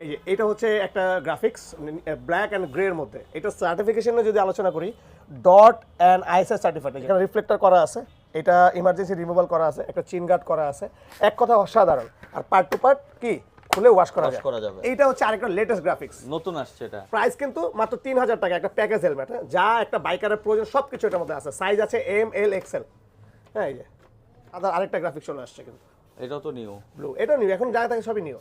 এই যে এটা হচ্ছে একটা গ্রাফিক্স ব্ল্যাক অ্যান্ড গ্রে এর মধ্যে। এটা সার্টিফিকেশনে যদি আলোচনা করি ডট অ্যান্ড আইএসএস সার্টিফাইড এখানে রিফ্লেক্টর করা আছে এটা ইমার্জেন্সি রিমুভাল করা আছে একটা চিন গার্ড করা আছে। এক কথা অসাধারণ। আর পার্ট টু পার্ট কি? খুলে ওয়াশ করা করা যাবে। এইটা হচ্ছে আরেকটা লেটেস্ট গ্রাফিক্স নতুন আসছে এটা। প্রাইস কিন্তু মাত্র তিন হাজার টাকা একটা প্যাকেজ হেলমেট যা একটা বাইকারের প্রয়োজন সব কিছু এটার মধ্যে আছে। সাইজ আছে এম এল এক্সেল হ্যাঁ এই যে। আদার আরেকটা গ্রাফিক্স চলে আসছে কিন্তু। এটাও তো নিউ ব্লু এটা নিও এখন যা থাকে সবই নিও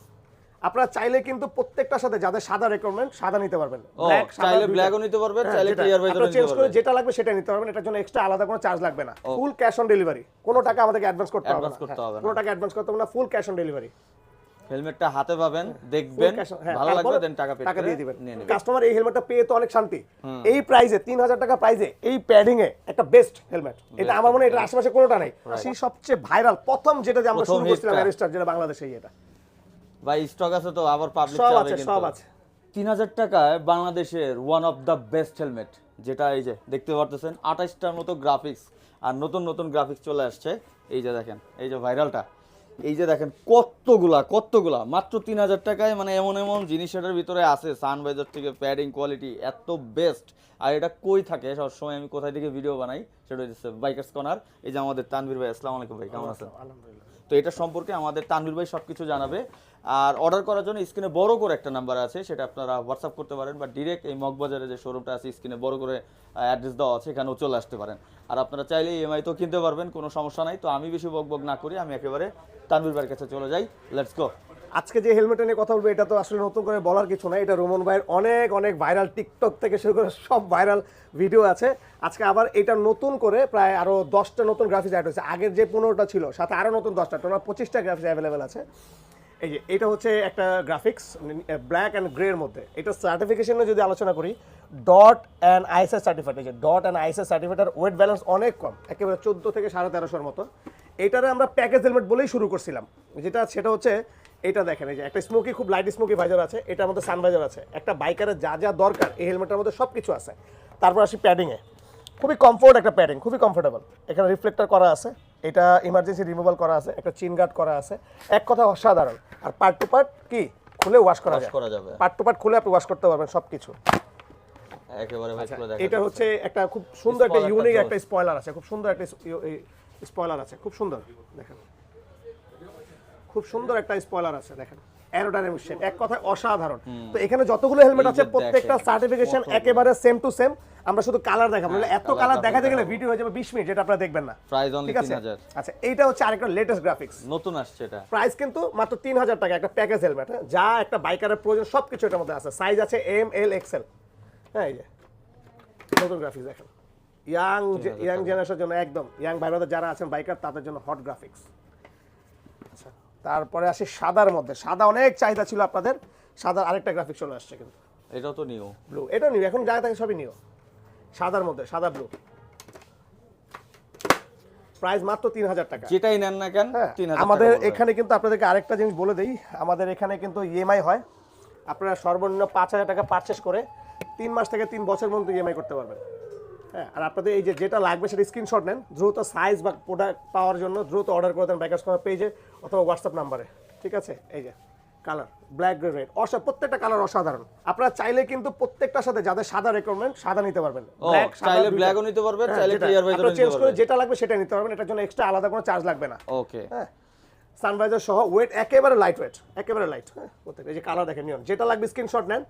আপনারা চাইলে কিন্তু প্রত্যেকটার সাথে যাদের সাদা রেকমেন্ড সাদা নিতে পারবেন। সাদা চাইলে দুইটা। black ও নিতে পারবেন, হ্যাঁ, চাইলে যেটা। clear white ও আপনারা নিতে change করে যেটা লাগবে সেটা নিতে পারবেন এটার জন্য এক্সট্রা আলাদা কোনো চার্জ লাগবে না। ফুল ক্যাশ অন ডেলিভারি কোনো টাকা আমাদেরকে অ্যাডভান্স করতে হবে না। Advance করতে হ্যাঁ, হবে না। কোনো টাকা অ্যাডভান্স করতে হবে না ফুল ক্যাশ অন ডেলিভারি হেলমেটটা হাতে পাবেন দেখবেন হ্যাঁ, ভালো লাগবে দেন টাকা পে টাকা দিয়ে দিবেন। কাস্টমার এই হেলমেটটা পেয়ে তো অনেক শান্তি। এই প্রাইসে তিন হাজার টাকা প্রাইসে এই প্যাডিং এ একটা বেস্ট হেলমেট এটা আমার মনে হয় এটার আশেপাশে কোনোটা নাই। সেই সবচেয়ে ভাইরাল প্রথম যেটা যে আমরা শুরু করছিলাম hitটা। যেটা বাংলাদেশে এটা। ভাই স্টক আছে তো আবার পাবলিক সব আছে সব আছে। তিন হাজার টাকায় বাংলাদেশের one of the best helmet যেটা এই যে দেখতে পারতেছেন আঠাশটার মতো গ্রাফিক্স আর নতুন নতুন গ্রাফিক্স চলে আসছে। এই যে দেখেন এই যে ভাইরালটা এই যে দেখেন কতগুলা কতগুলা মাত্র তিন হাজার টাকায় মানে এমন এমন জিনিস এটার ভিতরে আছে সানভাইজার থেকে প্যাডিং কোয়ালিটি এত বেস্ট আর এটা কই থাকে? সবসময় আমি কোথায় থেকে ভিডিও বানাই? সেটা হচ্ছে বাইকার্স কর্নার এই যে আমাদের তানভীর ভাই আসসালামু আলাইকুম ভাই কেমন আছেন? আলহামদুলিল্লাহ। তো এটা সম্পর্কে আমাদের তানভীর ভাই সব কিছু জানাবে। আর অর্ডার করার জন্য স্ক্রিনে বড় করে একটা নাম্বার আছে, সেটা আপনারা হোয়াটসঅ্যাপ করতে পারেন বা ডিরেক্ট এই মগবাজারে যে শোরুমটা আছে স্ক্রিনে বড় করে অ্যাড্রেস দেওয়া আছে, এখানেও চলে আসতে পারেন। আর আপনারা চাইলে ইএমআই তো কিনতে পারবেন, কোনো সমস্যা নাই। তো আমি বেশি বক বক না করি আমি একেবারে তানভীর ভাইয়ের কাছে চলে যাই। লেটস গো আজকে যে হেলমেট নিয়ে কথা বলব, এটা তো আসলে নতুন করে বলার কিছু না এটা রোমন ভাইয়ের অনেক অনেক ভাইরাল টিকটক থেকে শুরু করে সব ভাইরাল ভিডিও আছে। আজকে আবার এটা নতুন করে প্রায় আরও দশটা নতুন গ্রাফিক্স অ্যাড হয়েছে। আগের যে পনেরোটা ছিল, সাথে আরও নতুন দশটা, টোটাল পঁচিশটা গ্রাফিক্স অ্যাভেলেবেল আছে। এই যে, এটা হচ্ছে একটা গ্রাফিক্স ব্ল্যাক অ্যান্ড গ্রে এর মধ্যে। এটা সার্টিফিকেশনে যদি আলোচনা করি ডট অ্যান্ড আইএসএস সার্টিফাইড এই যে ডট অ্যান্ড আইএসএস সার্টিফাইডের ওয়েট ব্যালেন্স অনেক কম, একেবারে চোদ্দ থেকে সাড়ে তেরোশোর মতো। এটারে আমরা প্যাকেজ হেলমেট বলেই শুরু করছিলাম। যেটা, সেটা হচ্ছে এটা দেখেন এই যে একটা স্মোকি খুব লাইট স্মোকি ভাইজার আছে এটার মধ্যে সানভাইজার আছে। একটা বাইকারের যা যা দরকার এই হেলমেটের মধ্যে সব কিছু আছে। তারপর আসি প্যাডিংয়ে খুবই কমফোর্ট একটা প্যাডিং খুবই কমফোর্টেবল এখানে রিফ্লেক্টর করা আছে এটা ইমার্জেন্সি রিমুভাল করা আছে একটা চিন গার্ড করা আছে। এক কথা অসাধারণ। আর পার্ট টু পার্ট কি? খুলে ওয়াশ করা করা যাবে। পার্ট টু পার্ট খুলে আপনি ওয়াশ করতে পারবেন সব কিছু একেবারে দেখা এটা হচ্ছে একটা খুব সুন্দর একটা ইউনিক একটা স্পয়লার আছে খুব সুন্দর একটা স্পয়লার আছে খুব সুন্দর। দেখেন। খুব সুন্দর একটা স্পয়লার আছে দেখেন। অ্যারোডাইনামিক শেপ এক কথায় অসাধারণ। তো এখানে যতগুলো হেলমেট আছে প্রত্যেকটা সার্টিফিকেশন একেবারে সেম টু সেম আমরা শুধু কালার দেখাবো। নাহলে এত কালার দেখাতে গেলে ভিডিও হয়ে যাবে 20 মিনিট যেটা আপনারা দেখবেন না। ঠিক আছে? 3000 আচ্ছা এইটা হচ্ছে আরেকটা লেটেস্ট গ্রাফিক্স নতুন আসছে এটা। প্রাইস কিন্তু মাত্র তিন হাজার টাকা একটা প্যাকেজ হেলমেট হ্যাঁ? যা একটা বাইকারের প্রয়োজন সব কিছু এটার মধ্যে আছে। সাইজ আছে এম এল এক্সেল হ্যাঁ এই যে। নতুন গ্রাফিক্স দেখেন। ইয়াং ইয়াং জেনারেশনের জন্য একদম। ইয়াং ভাই যারা আছেন বাইকার তাদের জন্য হট গ্রাফিক্স তারপরে আসি সাদার মধ্যে। সাদা অনেক চাহিদা ছিল আপনাদের। সাদার আরেকটা গ্রাফিক্স চলে আসছে কিন্তু। এটাও তো নিউ ব্লু এটাও নিও এখন যা থাকে সবই নিও সাদার মধ্যে সাদা ব্লু প্রাইস মাত্র তিন হাজার টাকা। যেটাই নেন না কেন হ্যাঁ, আমাদের এখানে কিন্তু আপনাদেরকে আরেকটা জিনিস বলে দেই। আমাদের এখানে কিন্তু ইএমআই হয়। আপনারা সর্বনিম্ন পাঁচ হাজার টাকা পারচেস করে তিন মাস থেকে তিন বছর পর্যন্ত ইএমআই করতে পারবেন। হ্যাঁ আর আপনাদের এই যে যেটা লাগবে সেটা স্ক্রিনশট নেন। দ্রুত সাইজ বা প্রোডাক্ট পাওয়ার জন্য দ্রুত অর্ডার করে দেন বাইকার্স করার পেজে অথবা হোয়াটসঅ্যাপ নাম্বারে ঠিক আছে? এই যে কালার ব্ল্যাক গ্রে রেড অসা প্রত্যেকটা কালার অসাধারণ। আপনারা চাইলে কিন্তু প্রত্যেকটার সাথে যাদের সাদা রেকমেন্ড সাদা নিতে পারবেন। সাদা চাইলে দুইটা। black ও নিতে পারবেন, হ্যাঁ, চাইলে ও আপনারা নিতে change করে যেটা লাগবে সেটা নিতে পারবেন এটার জন্য এক্সট্রা আলাদা কোনো চার্জ লাগবে না। ওকে হ্যাঁ সানভাইজার সহ ওয়েট একেবারে লাইট ওয়েট একেবারে লাইট হ্যাঁ প্রত্যেকটা। এই যে কালার দেখেন নিয়ম। যেটা লাগবে স্ক্রিনশট নেন।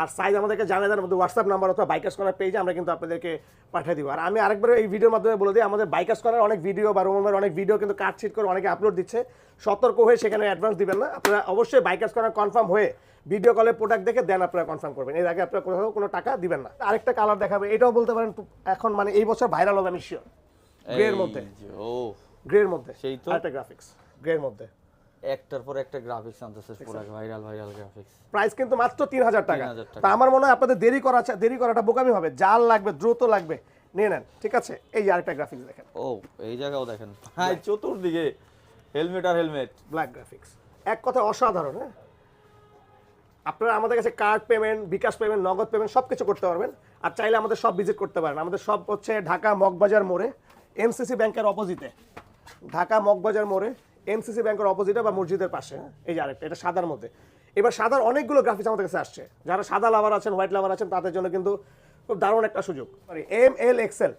আর সাইজ আমাদেরকে জানিয়ে দেন আমাদের হোয়াটসঅ্যাপ নাম্বার অথবা বাইকার্স করার পেজে আমরা কিন্তু আপনাদেরকে পাঠিয়ে দিব। আর আমি আরেকবার এই ভিডিওর মাধ্যমে বলে দিই আমাদের বাইকার্স করার অনেক ভিডিও বা রোমের অনেক ভিডিও কিন্তু কাটছিট করে অনেকে আপলোড দিচ্ছে। সতর্ক হয়ে সেখানে অ্যাডভান্স দিবেন না। আপনারা অবশ্যই বাইকার্স করার কনফার্ম হয়ে ভিডিও কলে প্রোডাক্ট দেখে দেন আপনারা কনফার্ম করবেন। এর আগে আপনারা কোথাও কোনো টাকা দিবেন না। আরেকটা কালার দেখাবে এটাও বলতে পারেন এখন মানে এই বছর ভাইরাল হবে আমি শিওর গ্রের মধ্যে। গ্রের মধ্যে। সেই তো। গ্রাফিক্স গ্রের মধ্যে। একটার পর একটা গ্রাফিক্স আনতেছে পুরো ভাইরাল ভাইরাল গ্রাফিক্স প্রাইস কিন্তু মাত্র তিন হাজার টাকা। 3,000 টাকা। তা আমার মনে হয় আপনাদের দেরি করা দেরি করাটা বোকামি হবে। জাল লাগবে দ্রুত লাগবে নিয়ে নেন। ঠিক আছে? এই আরেকটা গ্রাফিক্স দেখেন। ও এই জায়গাও দেখেন। ভাই চতুর্দিকে হেলমেট আর হেলমেট ব্ল্যাক গ্রাফিক্স এক কথা অসাধারণ হ্যাঁ? আপনারা আমাদের কাছে card payment bKash payment Nagad payment সব কিছু করতে পারবেন। আর চাইলে আমাদের সব ভিজিট করতে পারেন। আমাদের সব হচ্ছে ঢাকা মগবাজার মোড়ে এমসিসি ব্যাংকের অপোজিটে ঢাকা মগবাজার মোড়ে এমসিসি ব্যাংকের অপোজিটে বা মসজিদের পাশে? এই যে আরেকটা এটা সাদার মধ্যে। এবার সাদার অনেকগুলো গ্রাফিক্স আমাদের কাছে আসছে। যারা সাদা লাভার আছেন হোয়াইট লাভার আছেন তাদের জন্য কিন্তু খুব দারুণ একটা সুযোগ। M L XL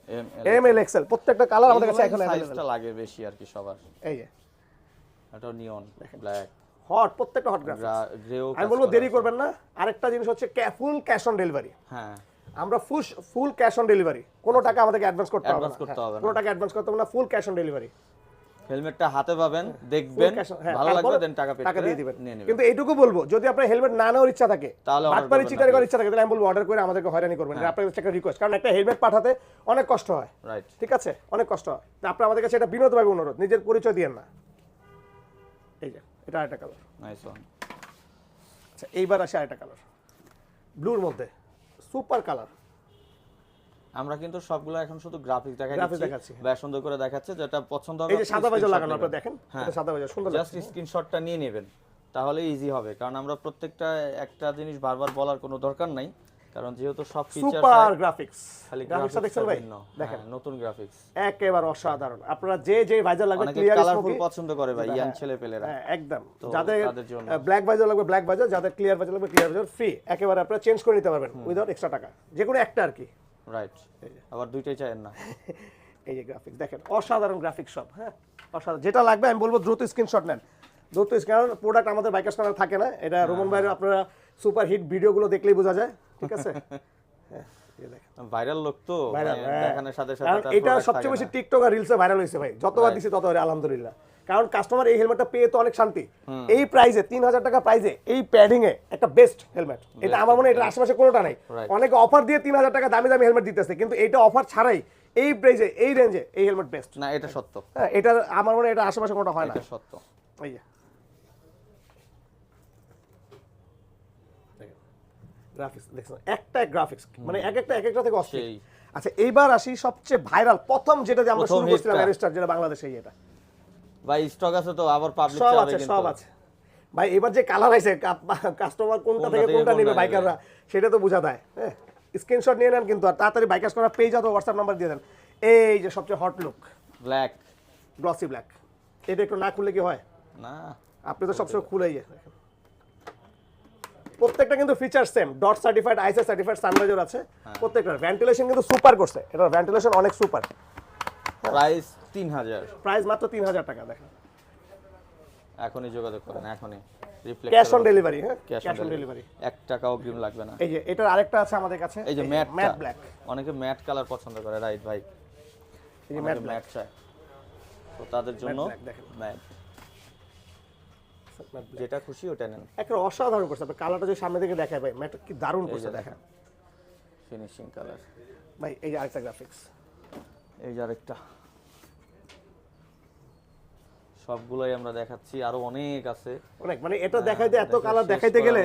M L XL প্রত্যেকটা কালার আমাদের কাছে এখন সাইজটা লাগে বেশি আর কি সবার। এই যে। এটা নিয়ন ব্ল্যাক হট প্রত্যেকটা হট গ্রাফিক্স আমি বলব দেরি করবেন না। আরেকটা জিনিস হচ্ছে ফুল ক্যাশ অন ডেলিভারি হ্যাঁ। আমরা full full cash on delivery কোনো টাকা আমাদেরকে অ্যাডভান্স করতে হ্যাঁ, হবে না। কোনো টাকা অ্যাডভান্স করতে হবে না ফুল ক্যাশ অন ডেলিভারি হেলমেটটা হাতে পাবেন দেখবেন ভালো লাগবে দেন টাকা হ্যাঁ, টাকা দিয়ে দিবেন। কিন্তু এইটুকু বলব যদি আপনার হেলমেট না নেওয়ার ইচ্ছা থাকে তাহলে বাটপারি করবেন করার ইচ্ছা থাকে তাহলে আমি বলব অর্ডার করে আমাদেরকে হয়রানি করবেন এটা আপনাদের কাছে একটা রিকোয়েস্ট কারণ একটা হেলমেট পাঠাতে অনেক কষ্ট হয়। রাইট ঠিক আছে? অনেক কষ্ট হয়। তা আপনার আমাদের কাছে এটা বিনোদভাবে অনুরোধ নিজের পরিচয় দিয়েন না। এই যে এটা আরেকটা কালার নাইস ওয়ান আচ্ছা এইবার আসে আরেকটা কালার ব্লুর মধ্যে সুপার কালার আমরা কিন্তু সবগুলো এখন শুধু গ্রাফিক্স দেখাচ্ছি। বেশ সুন্দর করে দেখাচ্ছে যেটা পছন্দ হবে এই যে সাদা বাজার লাগানো আপনারা দেখেন? হ্যাঁ। এটা সাদা বাজার সুন্দর জাস্ট স্ক্রিনশটটা নিয়ে নেবেন তাহলে ইজি হবে। কারণ আমরা প্রত্যেকটা একটা জিনিস বারবার বলার কোনো দরকার নাই কারণ যেহেতু সব ফিচার সুপার গ্রাফিক্স খালি গ্রাফিক্সটা দেখছেন ভাই? দেখেন দেখেন। নতুন গ্রাফিক্স একেবারে অসাধারণ। আপনারা যে যে ভাইজার লাগবে ক্লিয়ার কালারফুল পছন্দ করে ভাই ইয়াং ছেলে পেলেরা হ্যাঁ একদম। যাদের ব্ল্যাক ভাইজার লাগবে ব্ল্যাক ভাইজার যাদের ক্লিয়ার ভাইজার লাগবে ক্লিয়ার ভাইজার ফ্রি একেবারে আপনারা চেঞ্জ করে নিতে পারবেন উইদাউট এক্সট্রা টাকা। যে কোনো একটা আর কি। রাইট আবার দুইটাই চায়েন না। এই যে গ্রাফিক্স দেখেন অসাধারণ গ্রাফিক্স সব হ্যাঁ? অসাধারণ। যেটা লাগবে আমি বলব দ্রুত স্ক্রিনশট নেন। দ্রুত কারণ প্রোডাক্ট আমাদের বাইকার স্ক্যানার থাকে না এটা রোমন ভাইয়ের আপনারা সুপার হিট ভিডিওগুলো দেখলেই বোঝা যায় ঠিক আছে? হ্যাঁ ভাইরাল লোক তো মানে দেখানোর সাথে সাথে এটা সবচেয়ে বেশি। টিকটক আর রিলসে ভাইরাল হয়েছে ভাই যতবার দিছি ততবার আলহামদুলিল্লাহ। কারণ কাস্টমার এই হেলমেটটা পেয়ে তো অনেক শান্তি। এই প্রাইসে তিন হাজার টাকা প্রাইসে এই প্যাডিং এ একটা বেস্ট হেলমেট এটা আমার মনে হয় এটার আশেপাশে কোনোটা নাই. অনেকে অফার দিয়ে তিন হাজার টাকা দামি দামি হেলমেট দিতেছে কিন্তু এটা অফার ছাড়াই এই প্রাইসে এই রেঞ্জে এই হেলমেট বেস্ট না এটা সত্য। হ্যাঁ এটা আমার মনে হয় এটা আশেপাশে কোনোটা হয় না। এটা সত্য। এই যে। গ্রাফিক্স দেখছেন একটা গ্রাফিক্স মানে এক একটা এক একটা থেকে অস্থির। আচ্ছা এইবার আসি সবচেয়ে ভাইরাল প্রথম যেটা যে আমরা শুরু করছিলাম যেটা বাংলাদেশে এটা। ভাই স্টক আছে তো আবার পাবলিক সব আছে সব আছে। ভাই এবার যে কালার আছে কাস্টমার কোনটা থেকে কোনটা নেবে। বাইকাররা সেটা তো বোঝা দেয় হ্যাঁ? স্ক্রিনশট নিয়ে নেন কিন্তু আর তাড়াতাড়ি বাইকার্স করার পেজ অথবা হোয়াটসঅ্যাপ নাম্বার দিয়ে দেন। এই যে সবচেয়ে hot look black glossy black এটা একটু না খুললে কি হয়? না। আপনি তো সবসময় খুলেই প্রত্যেকটা কিন্তু ফিচার সেম ডট সার্টিফাইড আইসে সার্টিফাইড সানরাইজার আছে। প্রত্যেকটা ভেন্টিলেশন কিন্তু সুপার করছে। এটার ভেন্টিলেশন অনেক সুপার প্রাইস তিন হাজার প্রাইস মাত্র তিন হাজার টাকা দেখেন। এখনই যোগাযোগ করেন এখনই। ক্যাশ অন ডেলিভারি হ্যাঁ? ক্যাশ অন ডেলিভারি এক টাকা অগ্রিম লাগবে না। এই যে এটার আরেকটা আছে আমাদের কাছে। এই যে ম্যাট ম্যাট ব্ল্যাক। অনেকে ম্যাট কালার পছন্দ করে রাইট ভাই? এই যে ম্যাট ম্যাট চায়। তো তাদের জন্য ম্যাট। যেটা খুশি ওটা নেন। একটা অসাধারণ করছে আপনি কালারটা যদি সামনে থেকে দেখায় ভাই ম্যাট কি দারুণ করছে দেখেন। ফিনিশিং কালার ভাই এই যে আরেকটা গ্রাফিক্স এই যে আরেকটা। সবগুলোই আমরা দেখাচ্ছি আরও অনেক আছে। অনেক মানে এটা দেখাইতে এত কালার দেখাইতে গেলে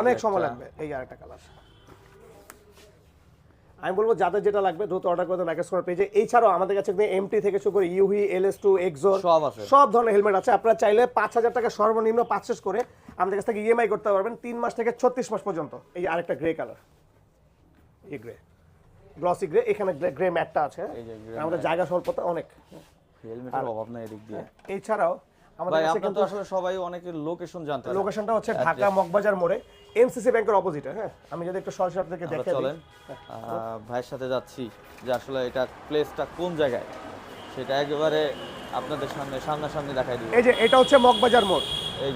অনেক সময় লাগবে এই আরেকটা কালার আমি বলব যাদের যেটা লাগবে দ্রুত অর্ডার করে ম্যাকেস করার পেজে এছাড়াও আমাদের কাছে এমটি থেকে শুরু করে ইউভি এলএস টু এক্সোর সব আছে। সব ধরনের হেলমেট আছে। আপনারা চাইলে পাঁচ হাজার টাকা সর্বনিম্ন পারচেস করে আমাদের কাছ থেকে ইএমআই করতে পারবেন তিন মাস থেকে ছত্রিশ মাস পর্যন্ত। এই আরেকটা গ্রে কালার এই গ্রে গ্লসি গ্রে এখানে গ্রে ম্যাটটা আছে। হ্যাঁ? আমাদের জায়গা স্বল্পতা অনেক। হেলমেটের অভাব নাই এদিক দিয়ে। এছাড়াও আমাদের কাছে কিন্তু আসলে সবাই অনেকের লোকেশন জানতে লোকেশনটা হচ্ছে ঢাকা মগবাজার মোড়ে এমসিসি ব্যাংকের অপোজিটে হ্যাঁ? আমি যদি একটু সরাসরি আপনাদেরকে আমরা দেখে। চলেন ভাইয়ের সাথে যাচ্ছি যে আসলে এটা প্লেসটা কোন জায়গায়? সেটা একেবারে আপনাদের সামনে সামনাসামনি দেখাই দিব। এই যে এটা হচ্ছে মগবাজার মোড়।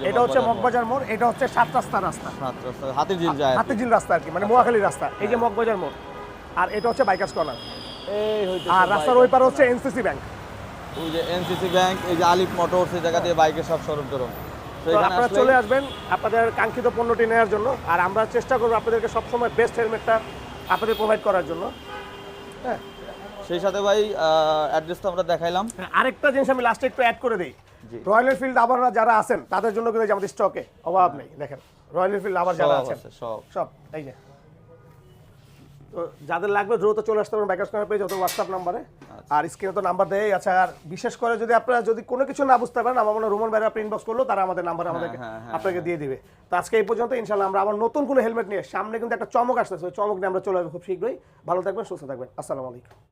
এটা হচ্ছে মগবাজার মোড়। এটা হচ্ছে সাত রাস্তা রাস্তা। সাত রাস্তা হাতির ঝিল যায়। হাতিঝিল রাস্তা আর কি মানে মোয়াখালী রাস্তা। এই যে মগবাজার মোড়। আর এটা হচ্ছে বাইকার্স কর্নার। এই আর রাস্তার ওই পার হচ্ছে এনসিসি ব্যাংক ওই যে এনসিসি ব্যাংক এই যে আলিফ মোটর সেই জায়গা দিয়ে বাইকের সব এখানে আপনারা চলে আসবেন আপনাদের কাঙ্ক্ষিত পণ্যটি নেওয়ার জন্য আর আমরা চেষ্টা করব আপনাদেরকে সবসময় বেস্ট হেলমেটটা আপনাদের প্রোভাইড করার জন্য। হ্যাঁ। সেই সাথে ভাই অ্যাড্রেস তো আমরা দেখাইলাম। হ্যাঁ, আরেকটা জিনিস আমি লাস্টে একটু অ্যাড করে দিই। রয়্যাল এনফিল্ড আবার যারা আছেন তাদের জন্য কিন্তু আমাদের স্টকে অভাব নেই দেখেন। রয়্যাল এনফিল্ড আবার যারা আছেন। আছে সব। সব এই যে। তো যাদের লাগবে দ্রুত চলে আসতে পারেন কর্নার পেজ অথবা হোয়াটসঅ্যাপ নাম্বারে আর স্ক্রিনে তো নাম্বার দেয় আচ্ছা আর বিশেষ করে যদি আপনারা যদি কোনো কিছু না বুঝতে পারেন আমার মনে হয় রোমান ভাইরা আপনি ইনবক্স করল তারা আমাদের নাম্বার আমাদেরকে হ্যাঁ, হ্যাঁ, আপনাকে দিয়ে দিবে। তো আজকে এই পর্যন্ত ইনশাল্লাহ আমরা আবার নতুন কোনো হেলমেট নিয়ে সামনে কিন্তু একটা চমক আসতেছে। ওই চমক নিয়ে আমরা চলে যাব খুব শীঘ্রই। ভালো থাকবেন সুস্থ থাকবেন। আসসালামু আলাইকুম।